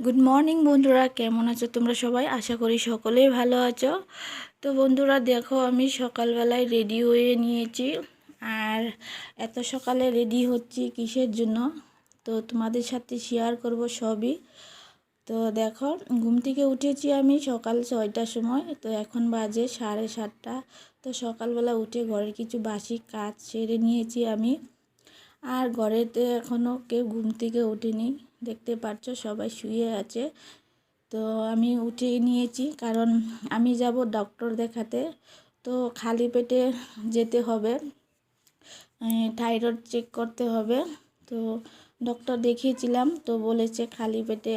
Good morning বন্ধুরা। কেমন আছো তোমরা সবাই? আশা করি সকলেই ভালো আছো। তো বন্ধুরা, দেখো, আমি সকালবেলায় রেডি হয়ে নিয়েছি। আর এত সকালে রেডি হচ্ছি কিসের জন্য? তো তোমাদের সাথে শেয়ার করব সবই। তো দেখো, ঘুম থেকে উঠেছি আমি সকাল ছয়টার সময়। তো এখন বাজে সাড়ে সাতটা। তো সকালবেলা উঠে ঘরের কিছু বাসি কাজ সেরে নিয়েছি আমি। আর ঘরেতে এখনও কেউ ঘুম থেকে ওঠেনি দেখতে পাচ্ছ সবাই শুয়ে আছে। তো আমি উঠে নিয়েছি, কারণ আমি যাব ডক্টর দেখাতে। তো খালি পেটে যেতে হবে। থাইরয়েড চেক করতে হবে। তো ডক্টর দেখিয়েছিলাম, তো বলেছে খালি পেটে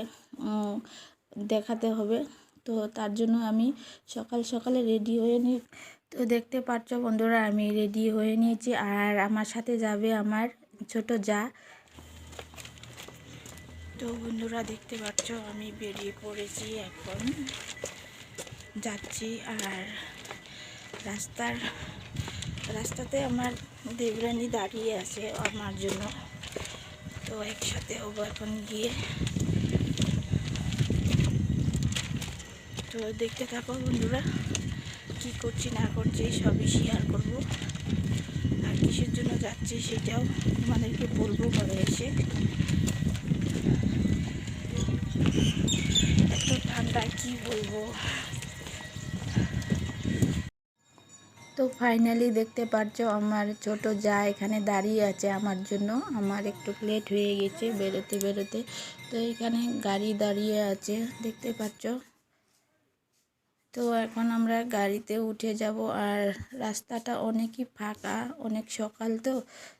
দেখাতে হবে। তো তার জন্য আমি সকাল সকালে রেডি হয়ে নিই তো দেখতে পাচ্ছ বন্ধুরা, আমি রেডি হয়ে নিয়েছি। আর আমার সাথে যাবে আমার ছোট যা। তো বন্ধুরা দেখতে পাচ্ছ, আমি বেরিয়ে পড়েছি এখন। যাচ্ছি আর রাস্তার, রাস্তাতে আমার দেবরানি দাঁড়িয়ে আছে আমার জন্য। তো একসাথে হব এখন গিয়ে। তো দেখতে থাকো বন্ধুরা, কি করছি না করছি সবই শেয়ার করব। কিসের জন্য যাচ্ছি সেটাও তোমাদেরকে বলব ঘরে এসে। এত ঠান্ডা, কি বলব? তো ফাইনালি দেখতে পাচ্ছ আমার ছোট যা এখানে দাঁড়িয়ে আছে আমার জন্য। আমার একটু লেট হয়ে গেছে, বেরোতে বেরোতে। তো এখানে গাড়ি দাঁড়িয়ে আছে, দেখতে পাচ্ছ? তো এখন আমরা গাড়িতে উঠে যাব আর রাস্তাটা অনেকই ফাঁকা, অনেক সকাল তো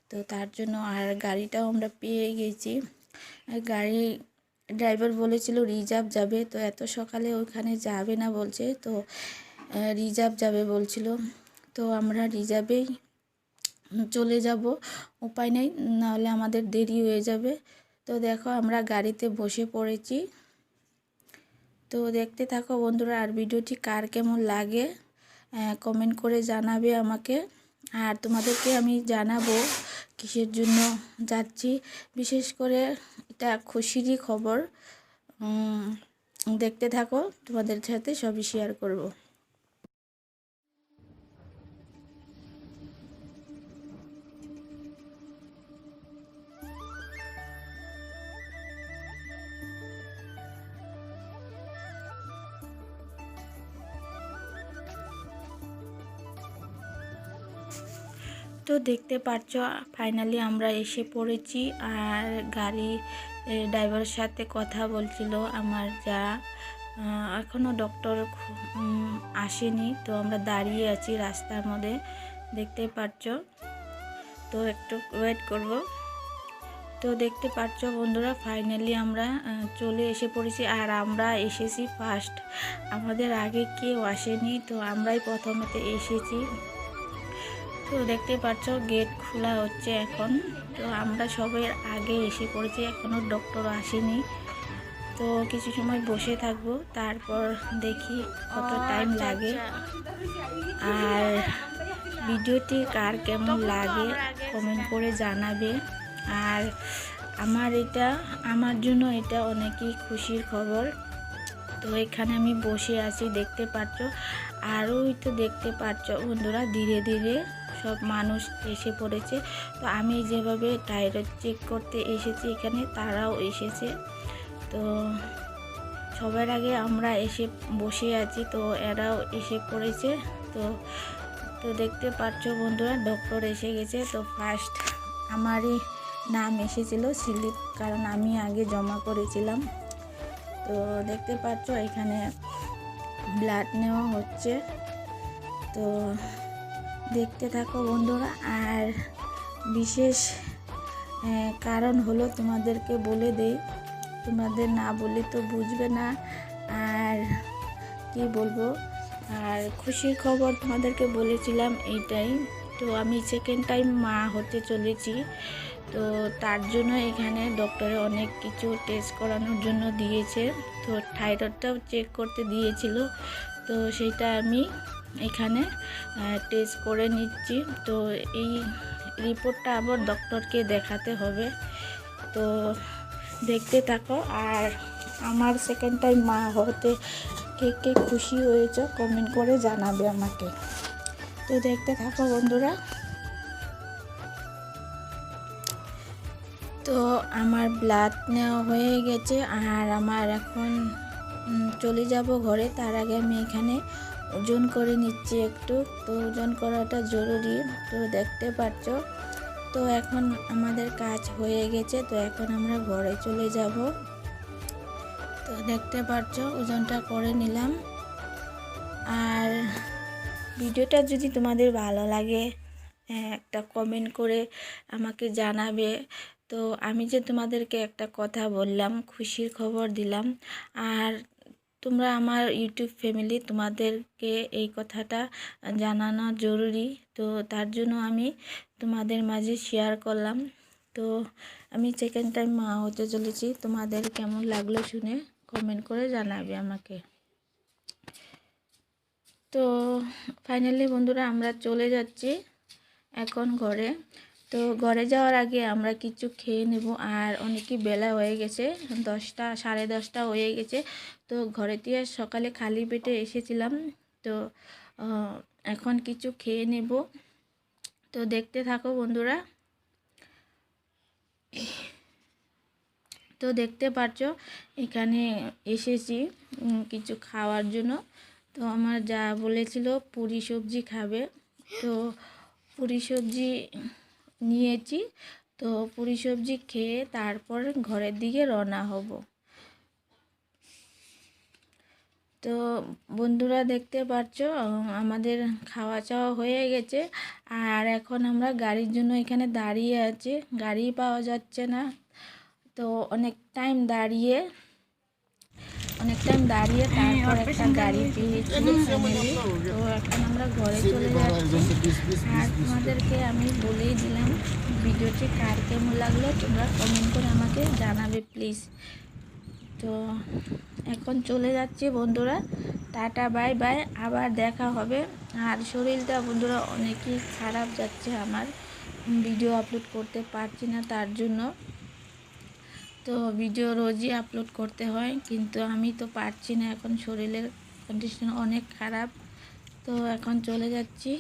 তো তার জন্য আর গাড়িটাও আমরা পেয়ে গেছি। গাড়ি ড্রাইভার বলেছিল রিজার্ভ যাবে, তো এত সকালে ওইখানে যাবে না বলছে, তো রিজার্ভ যাবে বলছিল। তো আমরা রিজার্ভেই চলে যাব, উপায় নেই, নাহলে আমাদের দেরি হয়ে যাবে। তো দেখো আমরা গাড়িতে বসে পড়েছি। তো দেখতে থাকো বন্ধুরা, আর ভিডিওটি কার কেমন লাগে কমেন্ট করে জানাবে আমাকে। আর তোমাদেরকে আমি জানাব কিসের জন্য যাচ্ছি। বিশেষ করে এটা খুশিরই খবর। দেখতে থাকো, তোমাদের সাথে সবই শেয়ার করব। তো দেখতে পাচ্ছ ফাইনালি আমরা এসে পড়েছি আর গাড়ি ড্রাইভারের সাথে কথা বলছিল আমার যা। এখনও ডক্টর আসেনি, তো আমরা দাঁড়িয়ে আছি রাস্তার মধ্যে, দেখতে পাচ্ছ। তো একটু ওয়েট করব। তো দেখতে পাচ্ছ বন্ধুরা ফাইনালি আমরা চলে এসে পড়েছি আর আমরা এসেছি ফার্স্ট আমাদের আগে কেউ আসেনি, তো আমরাই প্রথমেতে এসেছি। তো দেখতে পাচ্ছ গেট খোলা হচ্ছে এখন। তো আমরা সবাই আগে এসে পড়েছি এখনও ডক্টর আসেনি। তো কিছু সময় বসে থাকব তারপর দেখি কত টাইম আচ্ছা, লাগে। আচ্ছা। আর ভিডিওটি কার কেমন লাগে কমেন্ট করে জানাবে। আর আমার এটা আমার জন্য এটা অনেকই খুশির খবর। তো এখানে আমি বসে আছি দেখতে পাচ্ছ। আরোই তো দেখতে পাচ্ছ বন্ধুরা ধীরে ধীরে। সব মানুষ এসে পড়েছে। তো আমি যেভাবে টাইরয়েড চেক করতে এসেছি এখানে, তারাও এসেছে। তো সবার আগে আমরা এসে বসে আছি, তো এরাও এসে পড়েছে। তো তো দেখতে পাচ্ছ বন্ধুরা ডক্টর এসে গেছে। তো ফার্স্ট আমারই নাম এসেছিল স্লিপ, কারণ আমি আগে জমা করেছিলাম। তো দেখতে পাচ্ছ এখানে ব্লাড নেওয়া হচ্ছে। তো দেখতে থাকো বন্ধুরা। আর বিশেষ কারণ হলো তোমাদেরকে বলে দেই, তোমাদের না বলে তো বুঝবে না। আর কি বলব? আর খুশির খবর তোমাদেরকে বলেছিলাম এইটাই। তো আমি সেকেন্ড টাইম মা হতে চলেছি। তো তার জন্য এখানে ডক্টরে অনেক কিছু টেস্ট করানোর জন্য দিয়েছে। তো থাইরয়েডটাও চেক করতে দিয়েছিল। তো সেটা আমি এখানে টেস্ট করে নিচ্ছি। তো এই রিপোর্টটা আবার ডক্টরকে দেখাতে হবে। তো দেখতে থাকো। আর আমার সেকেন্ড টাইম মা হতে কে কে খুশি হয়েছে কমেন্ট করে জানাবে আমাকে। তো দেখতে থাকো বন্ধুরা। তো আমার ব্লাড নেওয়া হয়ে গেছে। আর আমার এখন চলে যাব ঘরে। তার আগে আমি এখানে ওজন করে নিচ্ছি একটু। তো ওজন করাটা জরুরি তো দেখতে পাচ্ছ তো এখন আমাদের কাজ হয়ে গেছে তো এখন আমরা ঘরে চলে যাব। তো দেখতে পাচ্ছ ওজনটা করে নিলাম। আর ভিডিওটা যদি তোমাদের ভালো লাগে হ্যাঁ, একটা কমেন্ট করে আমাকে জানাবে। তো আমি যে তোমাদেরকে একটা কথা বললাম খুশির খবর দিলাম। আর তোমরা আমার ইউটিউব ফ্যামিলি তোমাদেরকে এই কথাটা জানানো জরুরি। তো তার জন্য আমি তোমাদের মাঝে শেয়ার করলাম। তো আমি সেকেন্ড টাইম মা হতে চলেছি। তোমাদের কেমন লাগল শুনে কমেন্ট করে জানাবে আমাকে। তো ফাইনালি বন্ধুরা আমরা চলে যাচ্ছি এখন ঘরে। তো ঘরে যাওয়ার আগে আমরা কিছু খেয়ে নেব। আর অনেকই বেলা হয়ে গেছে, দশটা, সাড়ে দশটা হয়ে গেছে। তো ঘরে দিয়ে সকালে খালি পেটে এসেছিলাম। তো এখন কিছু খেয়ে নেব। তো দেখতে থাকো বন্ধুরা। তো দেখতে পাচ্ছ এখানে এসেছি কিছু খাওয়ার জন্য। তো আমার যা বলেছিল, পুরি সবজি খাবে। তো পুরি সবজি নিয়েছি। তো পুরি সবজি খেয়ে তারপর ঘরের দিকে রওনা হব। তো বন্ধুরা দেখতে পাচ্ছ, আমাদের খাওয়া চাওয়া হয়ে গেছে। আর এখন আমরা গাড়ির জন্য এখানে দাঁড়িয়ে আছি। গাড়ি পাওয়া যাচ্ছে না। তো অনেক টাইম দাঁড়িয়ে অনেক টাইম দাঁড়িয়ে তারপর একটা গাড়ি পেয়েছি। তো এখন আমরা ঘরে চলে যাচ্ছি। আর তোমাদেরকে আমি বলেই দিলাম ভিডিওটি কার কেমন লাগল তোমরা কমেন্ট করে আমাকে জানাবে প্লিজ তো এখন চলে যাচ্ছি বন্ধুরা। টাটা বাই বাই আবার দেখা হবে। আর শরীরটা বন্ধুরা অনেকই খারাপ যাচ্ছে আমার। ভিডিও আপলোড করতে পারছি না তার জন্য। তো ভিডিও রোজই আপলোড করতে হয়, কিন্তু আমি তো পারছি না। এখন শরীরের কন্ডিশন অনেক খারাপ, তো এখন চলে যাচ্ছি।